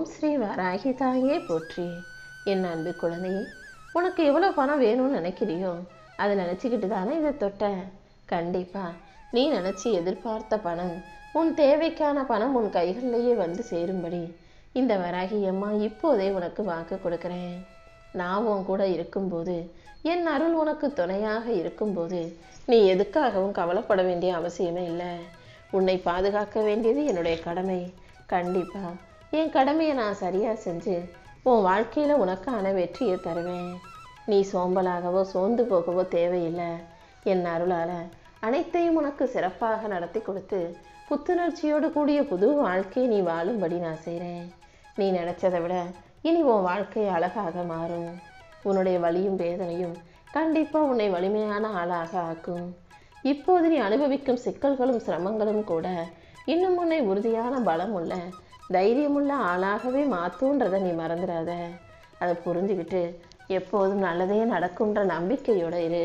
ஓம் ஸ்ரீ வராகி தாயே போற்றி. என் அன்பு குழந்தையே உனக்கு எவ்வளோ பணம் வேணும்னு நினைக்கிறியோ அதை நினச்சிக்கிட்டு தானே இதை தொட்ட கண்டிப்பா நீ நினச்சி எதிர்பார்த்த பணம் உன் தேவைக்கான பணம் உன் கைகளிலேயே வந்து சேரும்படி. இந்த வராகி அம்மா இப்போதே உனக்கு வாக்கு கொடுக்குறேன். நான் உன் கூட இருக்கும்போது என் அருள் உனக்கு துணையாக இருக்கும்போது நீ எதுக்காகவும் கவலைப்பட வேண்டிய அவசியமே இல்லை. உன்னை பாதுகாக்க வேண்டியது என்னுடைய கடமை. கண்டிப்பாக என் கடமையை நான் சரியாக செஞ்சு உன் வாழ்க்கையில் உனக்கான வெற்றியை தருவேன். நீ சோம்பலாகவோ சோர்ந்து போகவோ தேவையில்லை. என் அருளால் அனைத்தையும் உனக்கு சிறப்பாக நடத்தி கொடுத்து புத்துணர்ச்சியோடு கூடிய புது வாழ்க்கையை நீ வாழும்படி நான் செய்கிறேன் நீ நினச்சதை விட இனி உன் வாழ்க்கை அழகாக மாறும். உன்னுடைய வலியும் வேதனையும் கண்டிப்பாக உன்னை வலிமையான ஆளாக ஆக்கும். இப்போது நீ அனுபவிக்கும் சிக்கல்களும் சிரமங்களும் கூட இன்னும் உன்னை உறுதியான பலம் உள்ள தைரியமுள்ள ஆளாகவே மாத்துன்றதை நீ மறந்துடாத. அதை புரிஞ்சுக்கிட்டு எப்போதும் நல்லதே நடக்கும்ன்ற நம்பிக்கையோட இரு.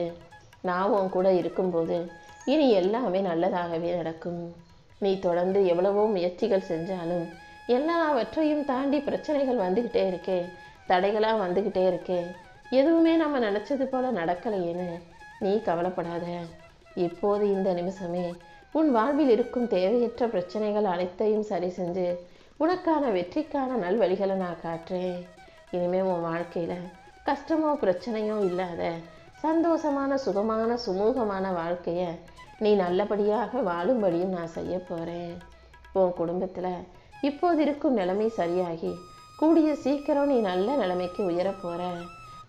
நான் உன் கூட இருக்கும்போது இனி எல்லாமே நல்லதாகவே நடக்கும். நீ தொடர்ந்து எவ்வளவோ முயற்சிகள் செஞ்சாலும் எல்லாவற்றையும் தாண்டி பிரச்சனைகள் வந்துக்கிட்டே இருக்கே தடைகளாக வந்துக்கிட்டே இருக்கே. எதுவுமே நம்ம நினச்சது போல் நடக்கலையேன்னு நீ கவலைப்படாத. இப்போது இந்த நிமிஷமே உன் வாழ்வில் இருக்கும் தேவையற்ற பிரச்சனைகள் அனைத்தையும் சரி செஞ்சு உனக்கான வெற்றிக்கான நல்வழிகளை நான் காட்டுறேன். இனிமேல் உன் வாழ்க்கையில் கஷ்டமோ பிரச்சனையோ இல்லாத சந்தோஷமான சுகமான சுமூகமான வாழ்க்கைய நீ நல்லபடியாக வாழும்படியும் நான் செய்ய போகிறேன் உன் குடும்பத்தில் இப்போது இருக்கும் நிலைமை சரியாகி கூடிய சீக்கிரம் நீ நல்ல நிலைமைக்கு உயரப்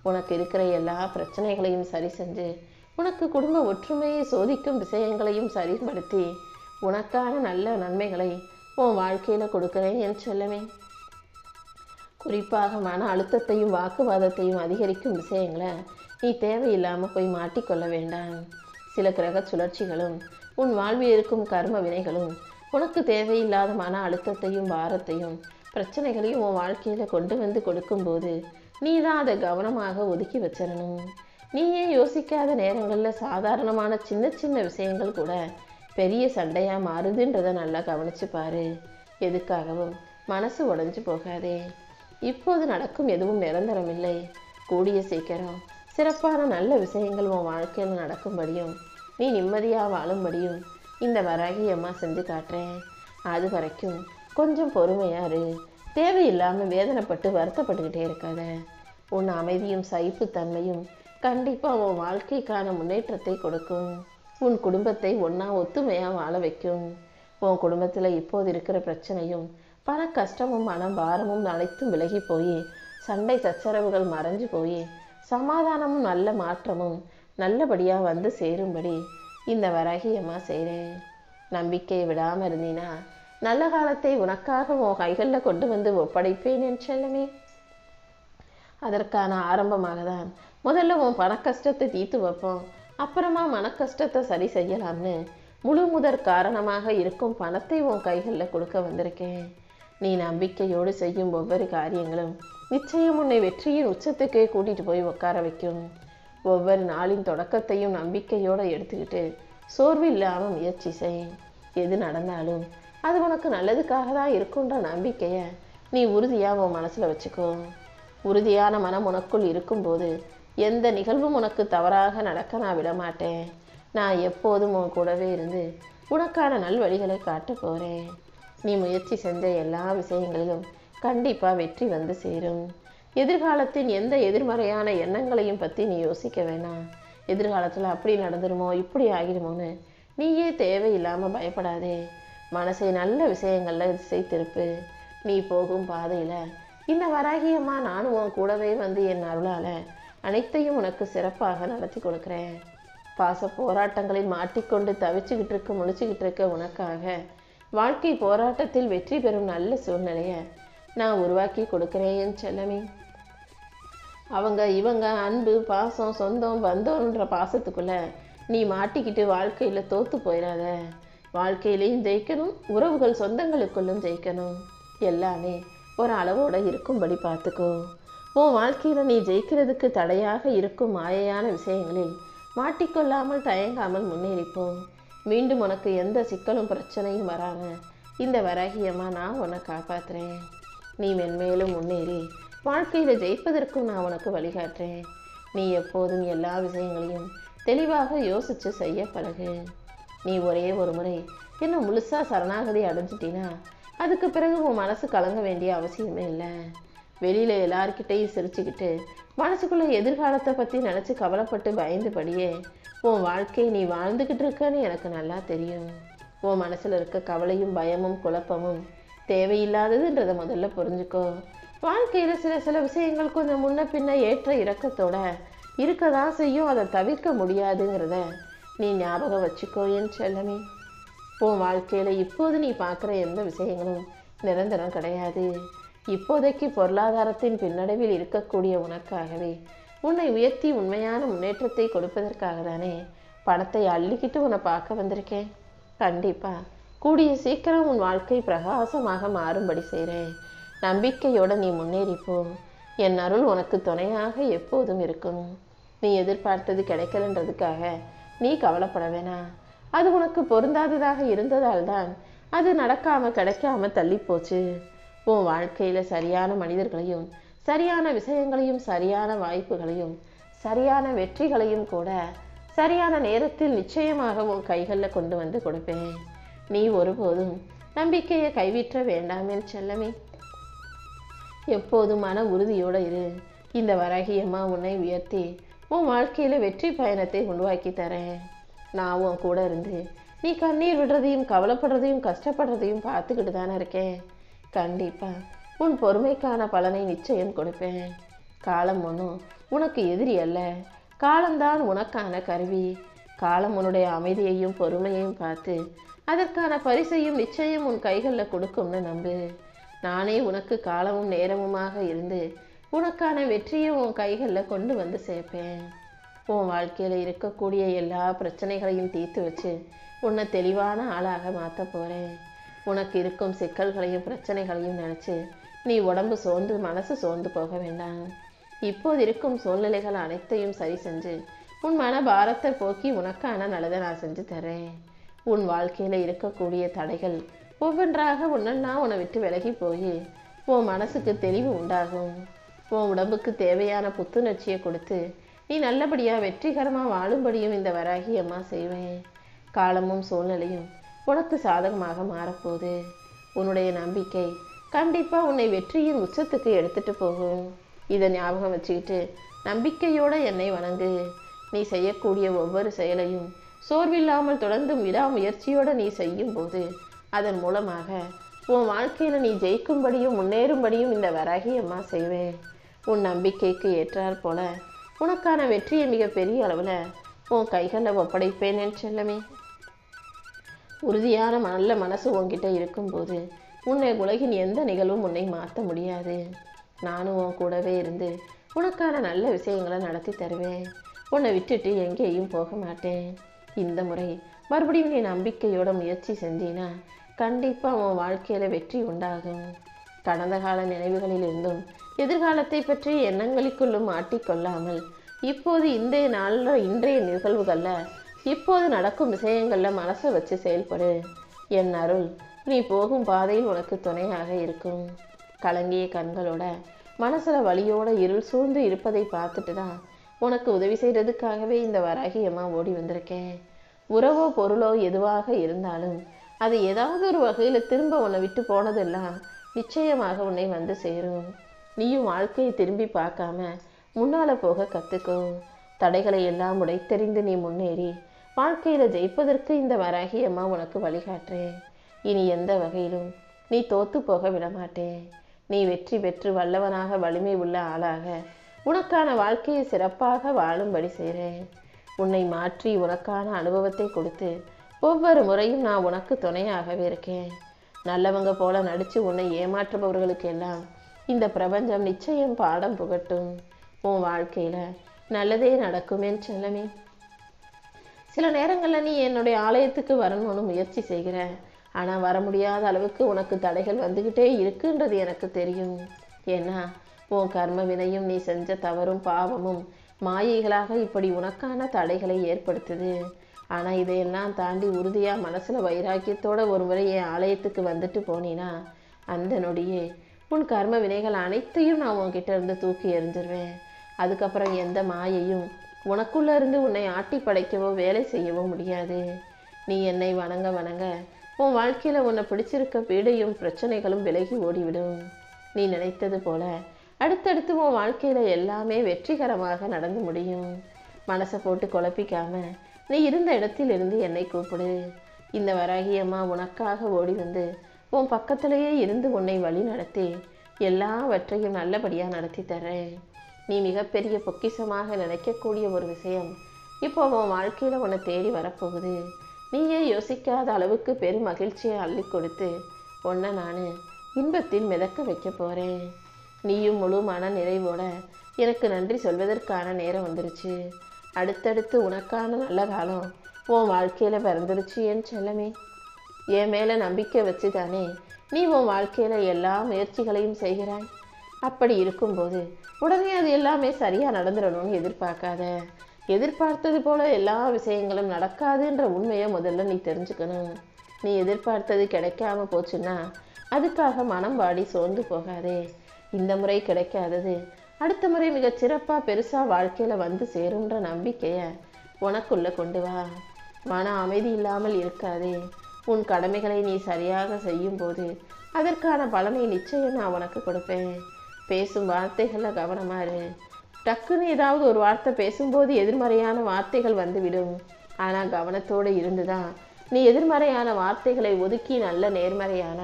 உனக்கு இருக்கிற எல்லா பிரச்சனைகளையும் சரி செஞ்சு உனக்கு குடும்ப ஒற்றுமையை சோதிக்கும் விஷயங்களையும் சரிப்படுத்தி உனக்கான நல்ல நன்மைகளை உன் வாழ்க்கையில் கொடுக்கிறேன் என் செல்லமே குறிப்பாக மன அழுத்தத்தையும் வாக்குவாதத்தையும் அதிகரிக்கும் விஷயங்களை நீ தேவையில்லாமல் போய் மாட்டிக்கொள்ள வேண்டாம். சில கிரக சுழற்சிகளும் உன் வாழ்வில் இருக்கும் கர்ம வினைகளும் உனக்கு தேவையில்லாத மன அழுத்தத்தையும் பாரத்தையும் பிரச்சனைகளையும் உன் வாழ்க்கையில் கொண்டு வந்து கொடுக்கும்போது நீ தான் அதை கவனமாக ஒதுக்கி வச்சிடணும் நீயே யோசிக்காத நேரங்களில் சாதாரணமான சின்ன சின்ன விஷயங்கள் கூட பெரிய சண்டையாக மாறுதுன்றதை நல்லா கவனித்து பாரு. எதுக்காகவும் மனசு உடஞ்சி போகாதே. இப்போது நடக்கும் எதுவும் நிரந்தரம் இல்லை கூடிய சீக்கிரம் சிறப்பான நல்ல விஷயங்கள் உன் வாழ்க்கையில் நடக்கும்படியும் நீ நிம்மதியாக வாழும்படியும் இந்த வராகியம்மா செஞ்சு காட்டுறேன். அது வரைக்கும் கொஞ்சம் பொறுமையாக இரு. தேவையில்லாமல் வேதனைப்பட்டு வருத்தப்பட்டுக்கிட்டே இருக்காத. உன் அமைதியும் சகிப்புத்தன்மையும் கண்டிப்பாக உன் வாழ்க்கைக்கான முன்னேற்றத்தை கொடுக்கும். உன் குடும்பத்தை ஒன்றா ஒத்துமையாக வாழ வைக்கும். உன் குடும்பத்தில் இப்போது இருக்கிற பிரச்சனையும் பண கஷ்டமும் மன பாரமும் அனைத்தும் விலகி போய் சண்டை சச்சரவுகள் மறைஞ்சு போய் சமாதானமும் நல்ல மாற்றமும் நல்லபடியாக வந்து சேரும்படி இந்த வராகியம்மா செய்கிறேன் நம்பிக்கையை விடாமல் இருந்தீனா நல்ல காலத்தை உனக்காக உன் கைகளில் கொண்டு வந்து ஒப்படைப்பேன் என் செல்லமே. அதற்கான ஆரம்பமாக தான் முதல்ல உன் பண கஷ்டத்தை தீர்த்து வைப்போம். அப்புறமா மன கஷ்டத்தை சரி செய்யலாம்னு முழு முதற் காரணமாக இருக்கும் பணத்தை உன் கைகளில் கொடுக்க வந்திருக்கேன். நீ நம்பிக்கையோடு செய்யும் ஒவ்வொரு காரியங்களும் நிச்சயம் உன்னை வெற்றியின் உச்சத்துக்கே கூட்டிகிட்டு போய் உட்கார வைக்கும். ஒவ்வொரு நாளின் தொடக்கத்தையும் நம்பிக்கையோடு எடுத்துக்கிட்டு சோர்வு இல்லாமல் முயற்சி செய். எது நடந்தாலும் அது உனக்கு நல்லதுக்காக தான் இருக்குன்ற நம்பிக்கையை நீ உறுதியாக உன் மனசில் வச்சுக்கோ. உறுதியான மனம் உனக்குள் இருக்கும்போது எந்த நிகழ்வும் உனக்கு தவறாக நடக்க நான் விடமாட்டேன். நான் எப்போதும் உன் கூடவே இருந்து உனக்கான நல்வழிகளை காட்டப் போகிறேன் நீ முயற்சி செஞ்ச எல்லா விஷயங்களிலும் கண்டிப்பாக வெற்றி வந்து சேரும். எதிர்காலத்தின் எந்த எதிர்மறையான எண்ணங்களையும் பற்றி நீ யோசிக்க வேணாம். எதிர்காலத்தில் அப்படி நடந்துருமோ இப்படி ஆகிடுமோன்னு நீயே தேவையில்லாமல் பயப்படாதே. மனசை நல்ல விஷயங்களில் திசை திருப்பு நீ போகும் பாதையில் இந்த வராகியம்மா நானும் உன் கூடவே வந்து என் அருளால் அனைத்தையும் உனக்கு சிறப்பாக நடத்தி கொடுக்குறேன். பாச போராட்டங்களில் மாட்டிக்கொண்டு தவிச்சுக்கிட்டு இருக்க முடிச்சுக்கிட்டு இருக்க உனக்காக வாழ்க்கை போராட்டத்தில் வெற்றி பெறும் நல்ல சூழ்நிலையை நான் உருவாக்கி கொடுக்குறேன் என் செல்லமே. அவங்க இவங்க அன்பு பாசம் சொந்தம் பந்தம்ன்ற பாசத்துக்குள்ள நீ மாட்டிக்கிட்டு வாழ்க்கையில் தோற்று போயிடாத வாழ்க்கையிலையும் ஜெயிக்கணும் உறவுகள் சொந்தங்களுக்குள்ளும் ஜெயிக்கணும். எல்லாமே ஒரு அளவோடு இருக்கும்படி பார்த்துக்கோ. உன் வாழ்க்கையில் நீ ஜெயிக்கிறதுக்கு தடையாக இருக்கும் மாயையான விஷயங்களில் மாட்டிக்கொள்ளாமல் தயங்காமல் முன்னேறிப்போம். மீண்டும் உனக்கு எந்த சிக்கலும் பிரச்சனையும் வராம இந்த வராகியம்மா நான் உன்னை காப்பாற்றுறேன் நீ மென்மேலும் முன்னேறி வாழ்க்கையில் ஜெயிப்பதற்கும் நான் உனக்கு வழிகாட்டுறேன். நீ எப்போதும் எல்லா விஷயங்களையும் தெளிவாக யோசித்து செய்ய பழகு. நீ ஒரே ஒரு முறை என்ன முழுசாக சரணாகதி அடைஞ்சிட்டினா அதுக்கு பிறகு உன் மனசு கலங்க வேண்டிய அவசியமே இல்லை. வெளியில் எல்லார்கிட்டையும் சிரிச்சுக்கிட்டு மனசுக்குள்ளே எதிர்காலத்தை பற்றி நினச்சி கவலைப்பட்டு பயந்துபடியே உன் வாழ்க்கையை நீ வாழ்ந்துக்கிட்டு இருக்கன்னு எனக்கு நல்லா தெரியும். உன் மனசில் இருக்க கவலையும் பயமும் குழப்பமும் தேவையில்லாததுன்றதை முதல்ல புரிஞ்சுக்கோ. வாழ்க்கையில் சில சில விஷயங்கள் கொஞ்சம் முன்ன பின்ன ஏற்ற இறக்கத்தோட இருக்க தான் செய்யும். அதை தவிர்க்க முடியாதுங்கிறத நீ ஞாபகம் வச்சுக்கோ என் செல்லமே. உன் வாழ்க்கையில் இப்போது நீ பார்க்குற எந்த விஷயங்களும் நிரந்தரம் கிடையாது. இப்போதைக்கு பொருளாதாரத்தின் பின்னடைவில் இருக்கக்கூடிய உனக்காகவே. உன்னை உயர்த்தி உண்மையான முன்னேற்றத்தை கொடுப்பதற்காக தானே பணத்தை அள்ளிக்கிட்டு உன்னை பார்க்க வந்திருக்கேன். கண்டிப்பா. கூடிய சீக்கிரம் உன் வாழ்க்கை பிரகாசமாக மாறும்படி செய்கிறேன் நம்பிக்கையோட நீ முன்னேறிப்போ. என் அருள் உனக்கு துணையாக எப்போதும் இருக்கும். நீ எதிர்பார்த்தது கிடைக்கலன்றதுக்காக நீ கவலைப்பட வேணாம். அது உனக்கு பொருந்தாததாக இருந்ததால் தான் அது நடக்காம கிடைக்காம தள்ளி போச்சு உன் வாழ்க்கையில் சரியான மனிதர்களையும் சரியான விஷயங்களையும் சரியான வாய்ப்புகளையும் சரியான வெற்றிகளையும் கூட சரியான நேரத்தில் நிச்சயமாக உன் கைகளில் கொண்டு வந்து கொடுப்பேன். நீ ஒருபோதும் நம்பிக்கையை கைவிற்ற வேண்டாமே செல்லமே. எப்போதும் மன உறுதியோடு இரு. இந்த வரகியம்மா உன்னை உயர்த்தி உன் வாழ்க்கையில் வெற்றி பயணத்தை உருவாக்கி தரேன். நான் உன் கூட இருந்து நீ கண்ணீர் விடுறதையும் கவலைப்படுறதையும் கஷ்டப்படுறதையும் பார்த்துக்கிட்டு தானே இருக்கேன். கண்டிப்பாக உன் பொறுமைக்கான பலனை நிச்சயம் கொடுப்பேன். காலம் ஒன்றும் உனக்கு எதிரி அல்ல. காலம்தான் உனக்கான கருவி. காலம் உன்னுடைய அமைதியையும் பொறுமையையும் பார்த்து அதற்கான பரிசையும் நிச்சயம் உன் கைகளில் கொடுக்கும்னு நம்பு. நானே உனக்கு காலமும் நேரமுமாக இருந்து உனக்கான வெற்றியை உன் கைகளில் கொண்டு வந்து சேர்ப்பேன். உன் வாழ்க்கையில் இருக்கக்கூடிய எல்லா பிரச்சனைகளையும் தீர்த்து வச்சு உன்னை தெளிவான ஆளாக மாற்ற போகிறேன் உனக்கு இருக்கும் சிக்கல்களையும் பிரச்சனைகளையும் நினச்சி நீ உடம்பு சோர்ந்து மனசு சோர்ந்து போக வேண்டாம். இப்போது இருக்கும் சூழ்நிலைகள் அனைத்தையும் சரி செஞ்சு உன் மன பாரத்தை போக்கி உனக்கான நல்லதை நான் செஞ்சு தரேன். உன் வாழ்க்கையில் இருக்கக்கூடிய தடைகள் ஒவ்வொன்றாக ஒன்றெல்லாம் உன்னை விட்டு விலகி போய் உன் மனசுக்கு தெளிவு உண்டாகும். உன் உடம்புக்கு தேவையான புத்துணர்ச்சியை கொடுத்து நீ நல்லபடியாக வெற்றிகரமாக வாழும்படியும் இந்த வராகி அம்மா செய்வேன். காலமும் சூழ்நிலையும் உனக்கு சாதகமாக மாறப்போகுது. உன்னுடைய நம்பிக்கை கண்டிப்பாக உன்னை வெற்றியின் உச்சத்துக்கு எடுத்துட்டு போகும். இதை ஞாபகம் வச்சுக்கிட்டு நம்பிக்கையோட என்னை வணங்கு. நீ செய்யக்கூடிய ஒவ்வொரு செயலையும் சோர்வில்லாமல் தொடர்ந்து விடாமுயற்சியோடு நீ செய்யும் போது அதன் மூலமாக உன் வாழ்க்கையில் நீ ஜெயிக்கும்படியும் முன்னேறும்படியும் இந்த வராகி அம்மா செய்வேன் உன் நம்பிக்கைக்கு ஏற்றாற் போல உனக்கான வெற்றியை மிக பெரிய அளவில் உன் கைகளில் ஒப்படைப்பேன் என் செல்லமே. உறுதியான நல்ல மனசு உன்கிட்ட இருக்கும்போது உன்னை உலகின் எந்த நிகழ்வும் உன்னை மாற்ற முடியாது. நானும் உன் கூடவே இருந்து உனக்கான நல்ல விஷயங்களை நடத்தி தருவேன். உன்னை விட்டுட்டு எங்கேயும் போக மாட்டேன். இந்த முறை மறுபடியும் நீ நம்பிக்கையோட முயற்சி செஞ்சினா கண்டிப்பாக உன் வாழ்க்கையில் வெற்றி உண்டாகும். கடந்த கால நினைவுகளில் இருந்தும் எதிர்காலத்தை பற்றி எண்ணங்களுக்குள்ளும் மாட்டிக்கொள்ளாமல் இப்போது இந்த நாளில் இன்றைய நிகழ்வுகளில் இப்போது நடக்கும் விஷயங்களில் மனசை வச்சு செயல்படு. என் அருள் நீ போகும் பாதையில் உனக்கு துணையாக இருக்கும். கலங்கிய கண்களோட மனசில் வழியோட இருள் சூழ்ந்து இருப்பதை பார்த்துட்டு தான் உனக்கு உதவி செய்கிறதுக்காகவே இந்த வராகி அம்மா ஓடி வந்திருக்கேன். உறவோ பொருளோ எதுவாக இருந்தாலும் அது ஏதாவது ஒரு வகையில் திரும்ப உன்னை விட்டு போனதெல்லாம் நிச்சயமாக உன்னை வந்து சேரும். நீயும் வாழ்க்கையை திரும்பி பார்க்காம முன்னால் போக கற்றுக்கும் தடைகளை எல்லாம் உடைத்தெறிந்து நீ முன்னேறி வாழ்க்கையில் ஜெயிப்பதற்கு இந்த வராகி அம்மா உனக்கு வழிகாட்டுறேன் இனி எந்த வகையிலும் நீ தோத்து போக விட மாட்டேன் நீ வெற்றி பெற்று வல்லவனாக வலிமை உள்ள ஆளாக உனக்கான வாழ்க்கையை சிறப்பாக வாழும்படி செய்கிறேன் உன்னை மாற்றி உனக்கான அனுபவத்தை கொடுத்து ஒவ்வொரு முறையும் நான் உனக்கு துணையாகவே இருக்கேன். நல்லவங்க போல நடித்து உன்னை ஏமாற்றுபவர்களுக்கெல்லாம் இந்த பிரபஞ்சம் நிச்சயம் பாடம் புகட்டும். உன் வாழ்க்கையில் நல்லதே நடக்குமேன்னு செல்லமே. சில நேரங்களில் நீ என்னுடைய ஆலயத்துக்கு வரணும்னு முயற்சி செய்கிற ஆனால் வர முடியாத அளவுக்கு உனக்கு தடைகள் வந்துக்கிட்டே இருக்குன்றது எனக்கு தெரியும். ஏன்னா உன் கர்ம வினையும் நீ செஞ்ச தவறும் பாவமும் மாயைகளாக இப்படி உனக்கான தடைகளை ஏற்படுத்துது. ஆனால் இதையெல்லாம் தாண்டி உறுதியாக மனசில் வைராக்கியத்தோட ஒரு முறை என் ஆலயத்துக்கு வந்துட்டு போனீனா அந்த நொடியே உன் கர்ம வினைகள் அனைத்தையும் நான் உன்கிட்ட இருந்து தூக்கி எறிஞ்சிருவேன். அதுக்கப்புறம் எந்த மாயையும் உனக்குள்ளே இருந்து உன்னை ஆட்டி படைக்கவோ வேலை செய்யவோ முடியாது. நீ என்னை வணங்க வணங்க. உன் வாழ்க்கையில் உன்னை பிடிச்சிருக்க பீடையும் பிரச்சனைகளும் விலகி ஓடிவிடும். நீ நினைத்தது போல அடுத்தடுத்து உன் வாழ்க்கையில் எல்லாமே வெற்றிகரமாக நடந்து முடியும். மனசை போட்டு குழப்பிக்காம நீ இருந்த இடத்தில் இருந்து என்னை கூப்பிடு. இந்த வராகியம்மா உனக்காக ஓடி வந்து உன் பக்கத்திலேயே இருந்து உன்னை வழி நடத்தி எல்லாவற்றையும் நல்லபடியாக நடத்தி தரேன். நீ மிகப்பெரிய பொக்கிஷமாக நினைக்கக்கூடிய ஒரு விஷயம் இப்போ உன் வாழ்க்கையில் உன்னை தேடி வரப்போகுது. நீயே யோசிக்காத அளவுக்கு பெரும் மகிழ்ச்சியை அள்ளி கொடுத்து உன்னை நான் இன்பத்தில் மிதக்க வைக்க போகிறேன் நீயும் முழு மன நிறைவோட எனக்கு நன்றி சொல்வதற்கான நேரம் வந்துருச்சு. அடுத்தடுத்து உனக்கான நல்ல காலம் உன் வாழ்க்கையில் பிறந்துருச்சு என் செல்லமே. என் மேலே நம்பிக்கை வச்சு தானே நீ உன் வாழ்க்கையில் எல்லா முயற்சிகளையும் செய்கிறாய். அப்படி இருக்கும்போது உடனே அது எல்லாமே சரியாக நடந்துடணும்னு எதிர்பார்க்காத. எதிர்பார்த்தது போல எல்லா விஷயங்களும் நடக்காதுன்ற உண்மையை முதல்ல நீ தெரிஞ்சுக்கணும். நீ எதிர்பார்த்தது கிடைக்காம போச்சுன்னா அதுக்காக மனம் வாடி சோர்ந்து போகாதே. இந்த முறை கிடைக்காதது அடுத்த முறை மிகச் சிறப்பாக பெருசாக வாழ்க்கையில் வந்து சேரும்ன்ற நம்பிக்கையை உனக்குள்ளே கொண்டு வா. மன அமைதி இல்லாமல் இருக்காதே. உன் கடமைகளை நீ சரியாக செய்யும்போது அதற்கான பலனை நிச்சயம் நான் உனக்கு கொடுப்பேன். பேசும் வார்த்தைகளில் கவனமா இரு டக்குன்னு ஏதாவது ஒரு வார்த்தை பேசும்போது எதிர்மறையான வார்த்தைகள் வந்துவிடும். ஆனால் கவனத்தோடு இருந்துதான். நீ எதிர்மறையான வார்த்தைகளை ஒதுக்கி நல்ல நேர்மறையான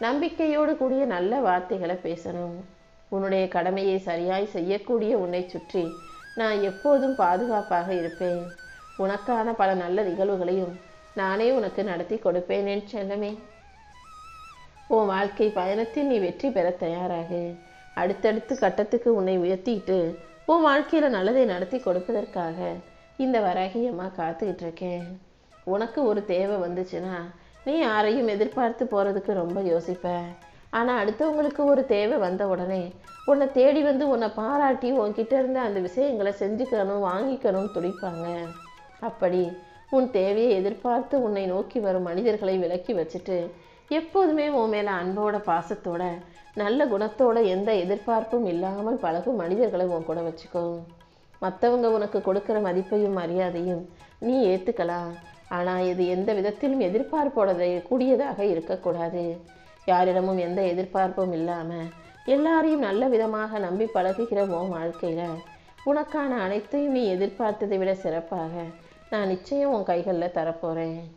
நம்பிக்கையோடு கூடிய நல்ல வார்த்தைகளை பேசணும். உன்னுடைய கடமையை சரியாய் செய்யக்கூடிய உன்னை சுற்றி நான் எப்போதும் பாதுகாப்பாக இருப்பேன். உனக்கான பல நல்ல நிகழ்வுகளையும் நானே உனக்கு நடத்தி கொடுப்பேன் என் செல்லமே. உன் வாழ்க்கை பயணத்தில் நீ வெற்றி பெற தயாராகு. அடுத்தடுத்து கட்டத்துக்கு உன்னை உயர்த்திட்டு உன் வாழ்க்கையில் நல்லதை நடத்தி கொடுப்பதற்காக இந்த வராகியம்மா காத்துக்கிட்டு இருக்கேன். உனக்கு ஒரு தேவை வந்துச்சுன்னா நீ யாரையும் எதிர்பார்த்து போகிறதுக்கு ரொம்ப யோசிப்ப. ஆனால் அடுத்தவங்களுக்கு ஒரு தேவை வந்த உடனே உன்னை தேடி வந்து உன்னை பாராட்டி உன்கிட்ட இருந்த அந்த விஷயங்களை செஞ்சுக்கணும் வாங்கிக்கணும் துடிப்பாங்க. அப்படி உன் தேவையை எதிர்பார்த்து உன்னை நோக்கி வரும் மனிதர்களை விலக்கி வச்சுட்டு எப்போதுமே உன் மேலே அன்போட பாசத்தோட நல்ல குணத்தோட எந்த எதிர்பார்ப்பும் இல்லாமல் பழகும் மனிதர்களை உன் கூட வச்சுக்கோ. மற்றவங்க உனக்கு கொடுக்குற மதிப்பையும் மரியாதையும் நீ ஏற்றுக்கலாம் ஆனால் இது எந்த விதத்திலும் எதிர்பார்ப்போட கூடியதாக இருக்கக்கூடாது. யாரிடமும் எந்த எதிர்பார்ப்பும் இல்லாமல் எல்லாரையும் நல்ல விதமாக நம்பி பழகுகிற உன் வாழ்க்கையில் உனக்கான அனைத்தையும் நீ எதிர்பார்த்ததை விட சிறப்பாக நான் நிச்சயம் உன் கைகளில் தரப்போகிறேன்